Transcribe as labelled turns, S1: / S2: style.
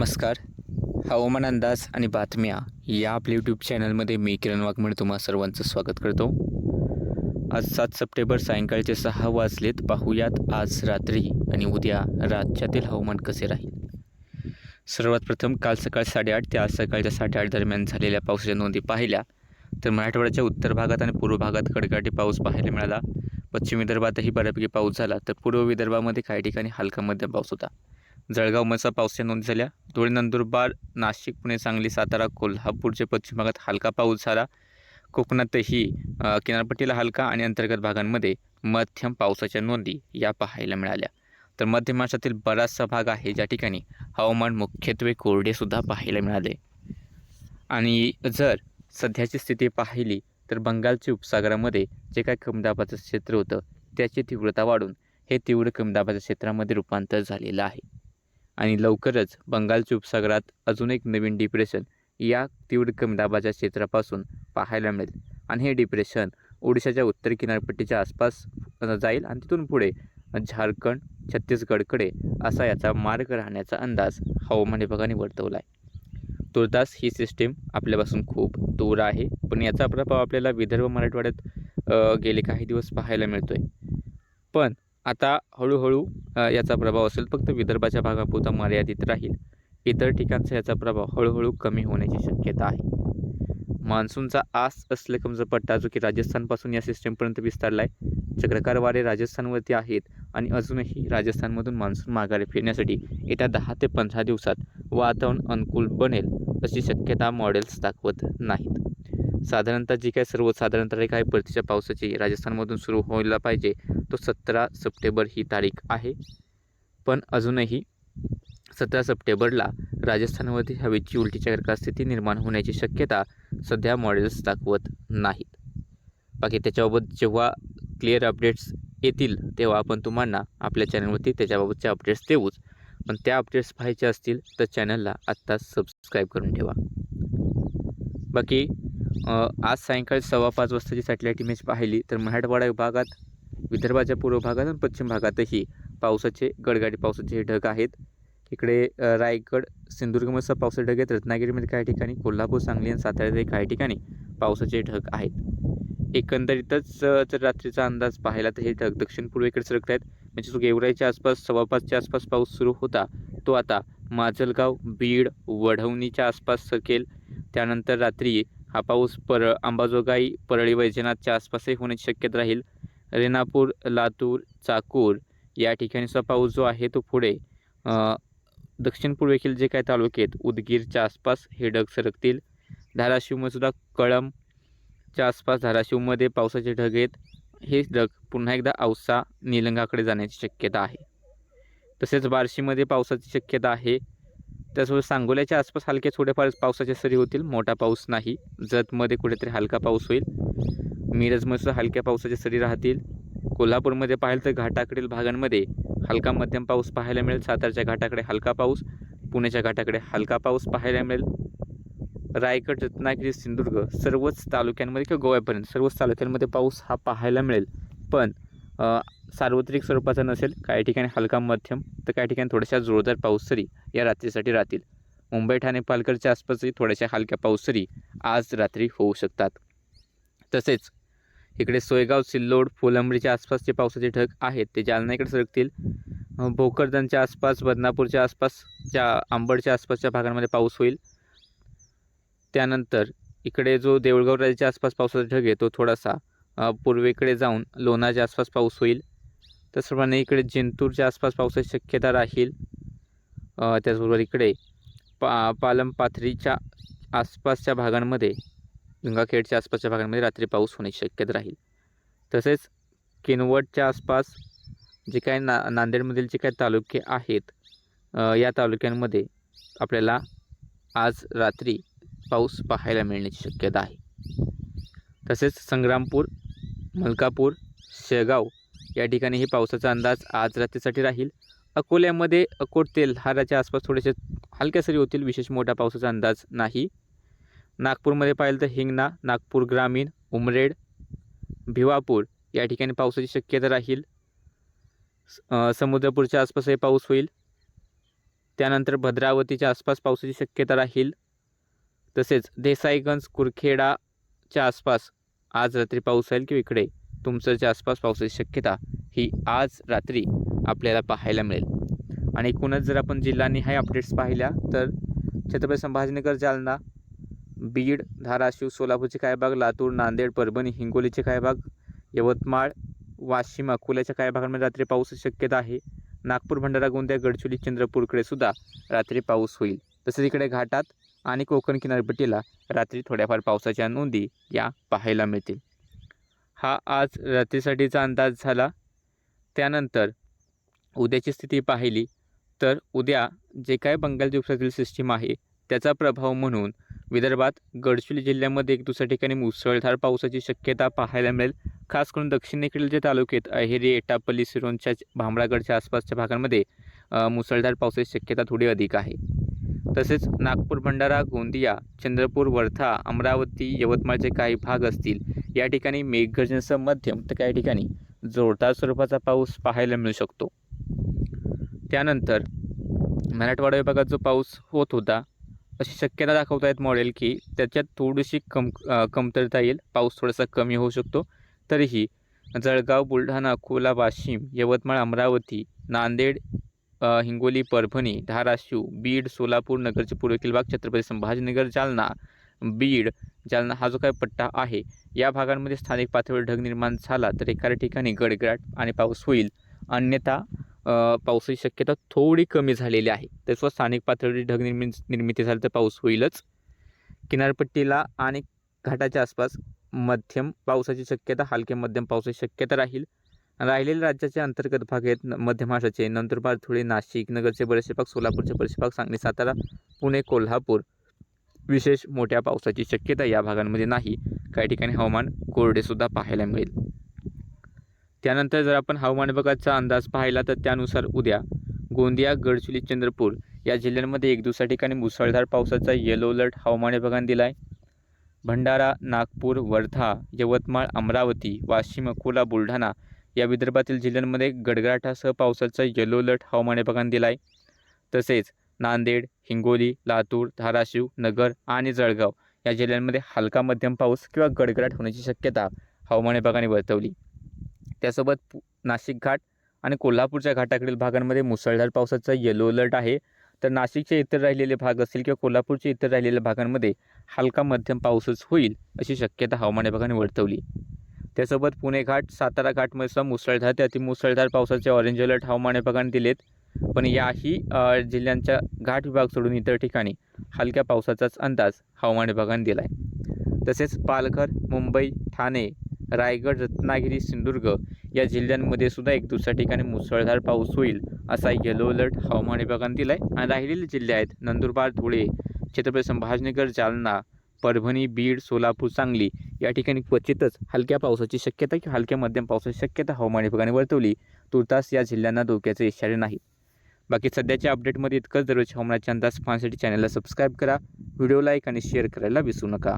S1: नमस्कार. हवामान अंदाज आणि बातम्या या आपल्या यूट्यूब चॅनलमध्ये मी किरण वाघमळे तुम्हा सर्वांचं स्वागत करतो. आज सात सप्टेंबर सायंकाळचे सहा वाजलेत. पाहूयात आज रात्री आणि उद्या राज्यातील हवामान कसे राहील. सर्वात प्रथम काल सकाळ साडेआठ ते आज सकाळच्या साडेआठ दरम्यान झालेल्या पावसाच्या नोंदी पाहिल्या तर मराठवाड्याच्या उत्तर भागात आणि पूर्व भागात कडकाटी पाऊस पाहायला मिळाला. पश्चिम विदर्भातही बऱ्यापैकी पाऊस झाला तर पूर्व विदर्भामध्ये काही ठिकाणी हलका मध्यम पाऊस होता. जळगाव मसा पावसाच्या नोंदी झाल्या. धुळे नंदुरबार नाशिक पुणे सांगली सातारा कोल्हापूरच्या पश्चिम भागात हलका पाऊस झाला. कोकणातही किनारपट्टीला हलका आणि अंतर्गत भागांमध्ये मध्यम पावसाच्या नोंदी या पाहायला मिळाल्या. तर मध्य महाराष्ट्रातील बराचसा भाग आहे ज्या ठिकाणी हवामान मुख्यत्वे कोरडेसुद्धा पाहायला मिळाले. आणि जर सध्याची स्थिती पाहिली तर बंगालच्या उपसागरामध्ये जे काय कमदाबाचं क्षेत्र होतं त्याची तीव्रता वाढून हे तीव्र कमदाबाच्या क्षेत्रामध्ये रूपांतर झालेलं आहे. आणि लवकरच बंगालच्या उपसागरात अजून एक नवीन डिप्रेशन या तीव्र कमी दाबाच्या क्षेत्रापासून पाहायला मिळेल. आणि हे डिप्रेशन ओडिशाच्या उत्तर किनारपट्टीच्या आसपास जाईल आणि तिथून पुढे झारखंड छत्तीसगडकडे असा याचा मार्ग राहण्याचा अंदाज हवामान विभागाने वर्तवला आहे तुर्तास ही सिस्टीम आपल्यापासून खूप दूर आहे पण याचा प्रभाव आपल्याला विदर्भ मराठवाड्यात गेले काही दिवस पाहायला मिळतो आहे पण आता हळूहळू याचा प्रभाव असेल फक्त विदर्भाच्या भागापुरता मर्यादित राहील. इतर ठिकाणचा याचा प्रभाव हळूहळू कमी होण्याची शक्यता आहे. मान्सूनचा आस असलेला पट्टा जो की राजस्थानपासून या सिस्टीमपर्यंत विस्तारला आहे चक्रकार वारे राजस्थानवरती आहेत आणि अजूनही राजस्थानमधून मान्सून माघारी फिरण्यासाठी येत्या दहा ते पंधरा दिवसात वातावरण अनुकूल बनेल अशी शक्यता मॉडेल्स दाखवत नाहीत. साधारणतः जी काय सर्वसाधारण तारीख आहे परतीच्या पावसाची राजस्थानमधून सुरू व्हायला पाहिजे तो सतरा सप्टेंबर ही तारीख आहे. पण अजूनही सतरा सप्टेंबरला राजस्थानमध्ये हवेची उलटी चक्राकार स्थिती निर्माण होण्याची शक्यता सध्या मॉडेल्स दाखवत नाहीत. बाकी त्याच्याबाबत जेव्हा क्लिअर अपडेट्स येतील तेव्हा आपण तुम्हाला आपल्या चॅनलवरती त्याच्याबाबतचे अपडेट्स देऊच. पण त्या अपडेट्स पाहायचे असतील तर चॅनलला आत्ताच सबस्क्राईब करून ठेवा. बाकी आज सायंकाळी सव्वा पाच वाजताची सॅटेलाईट इमेज पाहिली तर मराठवाडा विभागात विदर्भाच्या पूर्व भागात आणि पश्चिम भागातही पावसाचे गडगाडी पावसाचे हे ढग आहेत. इकडे रायगड सिंधुदुर्गमध्ये पावसाचे ढग आहेत. रत्नागिरीमध्ये काही ठिकाणी कोल्हापूर सांगली आणि साताऱ्यातही काही ठिकाणी पावसाचे ढग आहेत. एकंदरीतच जर रात्रीचा अंदाज पाहिला तर हे ढग दक्षिण पूर्वेकडे सरकत आहेत. म्हणजे जो गेवराईच्या आसपास सव्वा पाचच्या आसपास पाऊस सुरू होता तो आता माजलगाव बीड वढवणीच्या आसपास सरकेल. त्यानंतर रात्री हा पाऊस पर अंबाजोगाई परळी वैजनाथच्या आसपासही होण्याची शक्यता राहील. रेणापूर लातूर चाकूर या ठिकाणीचा पाऊस जो आहे तो पुढे अ, दक्षिण जे काही तालुके आहेत उदगीरच्या आसपास हे ढग सरकतील. धाराशिवमध्ये सुद्धा कळमच्या आसपास धाराशिवमध्ये पावसाचे ढग आहेत. हे ढग पुन्हा एकदा औसा निलंगाकडे जाण्याची शक्यता आहे. तसेच बार्शीमध्ये पावसाची शक्यता आहे. त्यासोबत सांगोल्याच्या आसपास हलके थोडेफार पावसाच्या सरी होतील. मोठा पाऊस नाही. जतमध्ये कुठेतरी हलका पाऊस होईल. मिरजमध्ये हलक्या पावसाच्या सरी राहतील. कोल्हापूरमध्ये पाहिलं तर घाटाकडील भागांमध्ये हलका मध्यम पाऊस पाहायला मिळेल. सातारच्या घाटाकडे हलका पाऊस पुण्याच्या घाटाकडे हलका पाऊस पाहायला मिळेल. रायगड रत्नागिरी सिंधुदुर्ग सर्वच तालुक्यांमध्ये किंवा गोव्यापर्यंत सर्वच तालुक्यांमध्ये पाऊस हा पाहायला मिळेल. पण सार्वत्रिक स्वरूपाचा नसेल काही ठिकाणी हलका मध्यम तर काही ठिकाणी थोड्याशा जोरदार पाऊससरी या रात्रीसाठी राहतील. मुंबई ठाणे पालघरच्या आसपासही थोड्याशा हलक्या पाऊससरी आज रात्री होऊ शकतात. तसेच इकडे सोयगाव सिल्लोड फुलंबरीच्या आसपासचे पावसाचे ढग आहेत ते जालन्याकडे सरकतील. भोकरदनच्या आसपास बदनापूरच्या आसपासच्या आंबडच्या आसपासच्या भागांमध्ये पाऊस होईल त्यानंतर इकडे जो देऊळगाव राजाच्या आसपास पावसाचा ढग आहे तो थोडासा पूर्वेकडे जाऊन लोणाच्या आसपास पाऊस होईल. त्याचप्रमाणे इकडे जिंतूरच्या आसपास पावसाची शक्यता राहील. त्याचबरोबर इकडे पा पालमपाथरीच्या आसपासच्या भागांमध्ये गंगाखेडच्या आसपासच्या भागांमध्ये रात्री पाऊस होण्याची शक्यता राहील. तसेच किनवटच्या आसपास जे काही ना नांदेडमधील जे काही तालुके आहेत या तालुक्यांमध्ये आपल्याला आज रात्री पाऊस पाहायला मिळण्याची शक्यता आहे. तसेच संग्रामपूर मलकापूर शेगाव या ठिकाणीही पावसाचा अंदाज आज रात्रीसाठी राहील. अकोल्यामध्ये अकोट तेल्हाराच्या आसपास थोडेसे हलक्या सरी होतील विशेष मोठा पावसाचा अंदाज नाही. नागपूरमध्ये पाहिलं तर हिंगणा नागपूर ग्रामीण उमरेड भिवापूर या ठिकाणी पावसाची शक्यता राहील. समुद्रपूरच्या आसपासही पाऊस होईल. त्यानंतर भद्रावतीच्या आसपास पावसाची शक्यता राहील. तसेच देसाईगंज कुरखेडाच्या आसपास आज रात्री पाऊस राहील किंवा इकडे तुमसरच्या आसपास पावसाची शक्यता ही आज रात्री आपल्याला पाहायला मिळेल. आणि एकूणच जर आपण जिल्हानिहाय अपडेट्स पाहिल्या तर छत्रपती संभाजीनगर जालना बीड धाराशिव सोलापूरचे काही भाग लातूर नांदेड परभणी हिंगोलीचे काही भाग यवतमाळ वाशिम अकोल्याच्या काही भागांमध्ये रात्री पावसाची शक्यता आहे. नागपूर भंडारा गोंदिया गडचिरोली चंद्रपूरकडे सुद्धा रात्री पाऊस होईल. तसेच इकडे घाटात आणि कोकण किनारपट्टीला रात्री थोड्याफार पावसाच्या नोंदी या पाहायला मिळतील. हा आज रात्रीसाठीचा अंदाज झाला. त्यानंतर उद्याची स्थिती पाहिली तर उद्या जे काय बंगाल दिवसातील सिस्टीम आहे त्याचा प्रभाव म्हणून विदर्भात गडचिरोली जिल्ह्यामध्ये एक दुसऱ्या ठिकाणी मुसळधार पावसाची शक्यता पाहायला मिळेल. खास करून दक्षिणेकडील जे तालुके आहेत अहेरी एटापल्ली सिरोंच्या भामरागडच्या आसपासच्या भागांमध्ये मुसळधार पावसाची शक्यता थोडी अधिक आहे. तसेच नागपूर भंडारा गोंदिया चंद्रपूर वर्धा अमरावती यवतमाळचे काही भाग असतील. या ठिकाणी मेघगर्जनेसह मध्यम तर काही ठिकाणी जोरदार स्वरूपाचा पाऊस पाहायला मिळू शकतो. त्यानंतर मराठवाडा विभागात जो पाऊस होत होता अशी शक्यता दाखवत आहेत मॉडेल की त्याच्यात थोडीशी कम कमतरता येईल. पाऊस थोडासा कमी होऊ शकतो. तरीही जळगाव बुलढाणा अकोला वाशिम यवतमाळ अमरावती नांदेड हिंगोली परभणी धाराशिव बीड सोलापूर नगरचे पूर्वेकडील भाग छत्रपती संभाजीनगर जालना बीड जालना हा जो काही पट्टा आहे या भागांमध्ये स्थानिक पातळीवर ढग निर्माण झाला तर एखाद्या ठिकाणी गडगडाट आणि पाऊस होईल. अन्यथा पावसाची शक्यता थोडी कमी झालेली आहे. तसं स्थानिक पातळीवर ढग निर्मि निर्मिती झाली तर पाऊस होईलच. किनारपट्टीला आणि घाटाच्या आसपास मध्यम पावसाची शक्यता हलके मध्यम पावसाची शक्यता राहील. राहिलेले राज्याचे अंतर्गत भाग आहेत. मध्य महाराष्ट्राचे नंदुरबार धुळे नाशिक नगरचे बरेचसे भाग सोलापूरचे बरेचसे भाग सांगली सातारा पुणे कोल्हापूर. विशेष मोठ्या पावसाची शक्यता या भागांमध्ये नाही. काही ठिकाणी हवामान कोरडेसुद्धा पाहायला मिळेल. त्यानंतर जर आपण हवामान विभागाचा अंदाज पाहिला तर त्यानुसार उद्या गोंदिया गडचिरोली चंद्रपूर या जिल्ह्यांमध्ये एक दुसऱ्या ठिकाणी मुसळधार पावसाचा येलो अलर्ट हवामान विभागाने दिला आहे भंडारा नागपूर वर्धा यवतमाळ अमरावती वाशिम अकोला बुलढाणा या विदर्भातील जिल्ह्यांमध्ये गडगडाटासह पावसाचा येलो अलर्ट हवामान विभागाने दिला आहे तसेच नांदेड हिंगोली लातूर धाराशिव नगर आणि जळगाव या जिल्ह्यांमध्ये हलका मध्यम पाऊस किंवा गडगडाट होण्याची शक्यता हवामान विभागाने वर्तवली. त्यासोबत पु- नाशिक घाट आणि कोल्हापूरच्या घाटाकडील भागांमध्ये मुसळधार पावसाचा येलो अलर्ट आहे. तर नाशिकचे इतर राहिलेले भाग असतील किंवा कोल्हापूरच्या इतर राहिलेल्या भागांमध्ये हलका मध्यम पाऊसच होईल अशी शक्यता हवामान विभागाने वर्तवली. त्यासोबत पुणे घाट सातारा घाटमध्ये सुद्धा मुसळधार ते अतिमुसळधार पावसाचे ऑरेंज अलर्ट हवामान विभागाने दिलेत. पण याही जिल्ह्यांच्या घाट विभाग सोडून इतर ठिकाणी हलक्या पावसाचाच अंदाज हवामान विभागाने दिला आहे तसेच पालघर मुंबई ठाणे रायगड रत्नागिरी सिंधुदुर्ग या जिल्ह्यांमध्ये सुद्धा एक दुसऱ्या ठिकाणी मुसळधार पाऊस होईल असा येलो अलर्ट हवामान विभागाने दिला आहे आणि राहिलेले जिल्हे आहेत नंदुरबार धुळे छत्रपती संभाजनगर जालना परभणी बीड सोलापूर सांगली या ठिकाणी क्वचितच हलक्या पावसाची शक्यता किंवा हलक्या मध्यम पावसाची शक्यता हवामान विभागाने वर्तवली. तुर्तास या जिल्ह्यांना धोक्याचे इशारे नाहीत. बाकी सध्याच्या अपडेटमध्ये इतकंच. दररोज हवामानाचे अंदाज पाहण्यासाठी चॅनलला सबस्क्राईब करा. व्हिडिओ लाईक आणि शेअर करायला विसरू नका.